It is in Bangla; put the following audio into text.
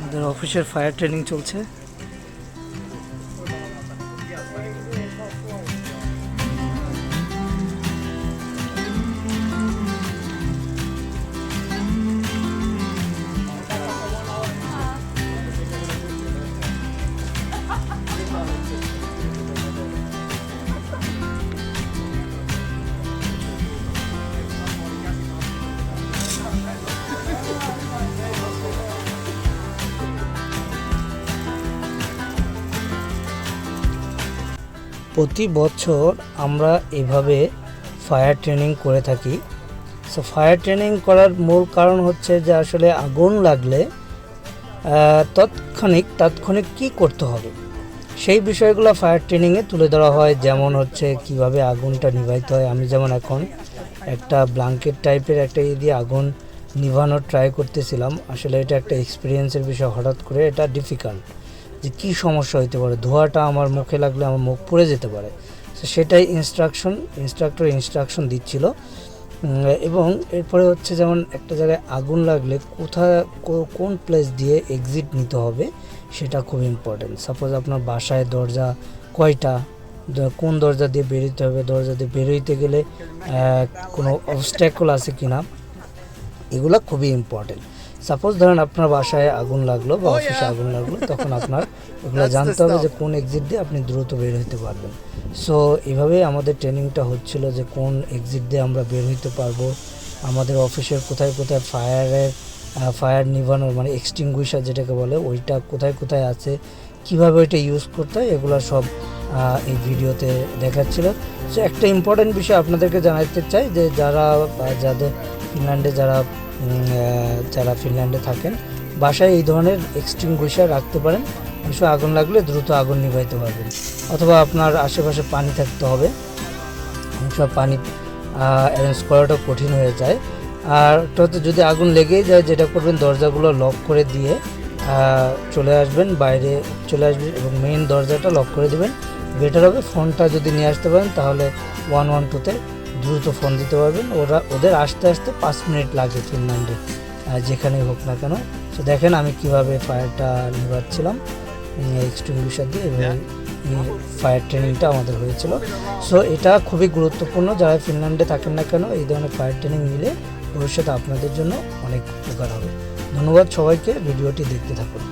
আমাদের অফিসের ফায়ার ট্রেনিং চলছে। প্রতি বছর আমরা এভাবে ফায়ার ট্রেনিং করে থাকি। সো ফায়ার ট্রেনিং করার মূল কারণ হচ্ছে যে আসলে আগুন লাগলে তৎক্ষণিক, তাৎক্ষণিক কী করতে হবে? সেই বিষয়গুলো ফায়ার ট্রেনিংয়ে তুলে ধরা হয়। যেমন হচ্ছে কীভাবে আগুনটা নিভাইতে হয়। আমি যেমন এখন একটা ব্ল্যাঙ্কেট টাইপের একটা ইয়ে দিয়ে আগুন নিভানোর ট্রাই করতেছিলাম। আসলে এটা একটা এক্সপিরিয়েন্সের বিষয়। হঠাৎ করে এটা ডিফিকাল্ট যে কী সমস্যা হতে পারে, ধোঁয়াটা আমার মুখে লাগলে আমার মুখ পুড়ে যেতে পারে। তো সেটাই ইনস্ট্রাকশন ইনস্ট্রাক্টর ইনস্ট্রাকশন দিচ্ছিল। এবং এরপরে হচ্ছে যেমন একটা জায়গায় আগুন লাগলে কোথায় কোন প্লেস দিয়ে এক্সিট নিতে হবে সেটা খুব ইম্পর্টেন্ট সাপোজ আপনার বাসায় দরজা কয়টা? কোন দরজা দিয়ে বেরোতে হবে? দরজা দিয়ে বেরোইতে গেলে কোনো অবস্ট্যাকল আছে কি না এগুলো খুবই ইম্পর্টেন্ট সাপোজ ধরেন আপনার বাসায় আগুন লাগল বা অফিসে আগুন লাগল তখন আপনার এগুলো জানতে হবে যে কোন এক্সিট দিয়ে আপনি দ্রুত বের হতে পারবেন। সো এইভাবে আমাদের ট্রেনিংটা হচ্ছিল যে কোন এক্সিট দিয়ে আমরা বের হইতে পারব। আমাদের অফিসের কোথায় কোথায় ফায়ারের ফায়ার নিভানোর মানে এক্সটিংগুইশার যেটাকে বলে ওইটা কোথায় কোথায় আছে কীভাবে ওইটা ইউজ করতে হয় এগুলো সব এই ভিডিওতে দেখাচ্ছিল। সো একটা ইম্পর্টেন্ট বিষয় আপনাদেরকে জানাতে চাই যে যারা যাদের ফিনল্যান্ডে যারা যারা ফিনল্যান্ডে থাকেন, বাসায় এই ধরনের এক্সট্রিম এক্সটিংগুইশার রাখতে পারেন। অনেক আগুন লাগলে দ্রুত আগুন নিভাইতে পারবেন অথবা আপনার আশেপাশে পানি থাকতে হবে। সব পানি অ্যারেঞ্জ করাটা কঠিন হয়ে যায়। আর হচ্ছে যদি আগুন লেগেই যায়, যেটা করবেন, দরজাগুলো লক করে দিয়ে চলে আসবেন, বাইরে চলে আসবেন এবং মেইন দরজাটা লক করে দেবেন। বেটার হবে ফোনটা যদি নিয়ে আসতে পারেন, তাহলে ওয়ান ওয়ান টুতে দ্রুত ফোন দিতে পারবেন। ওরা ওদের আসতে আসতে পাঁচ মিনিট লাগে ফিনল্যান্ডে যেখানেই হোক না কেন। তো দেখেন আমি কীভাবে ফায়ারটা নিভাচ্ছিলাম। এক্সটিংগুইশার দিয়ে এবং ফায়ার ট্রেনিংটা আমাদের হয়েছিল। সো এটা খুবই গুরুত্বপূর্ণ। যারা ফিনল্যান্ডে থাকেন না কেন এই ধরনের ফায়ার ট্রেনিং নিলে ভবিষ্যতে আপনাদের জন্য অনেক উপকার হবে। ধন্যবাদ সবাইকে। ভিডিওটি দেখতে থাকুন।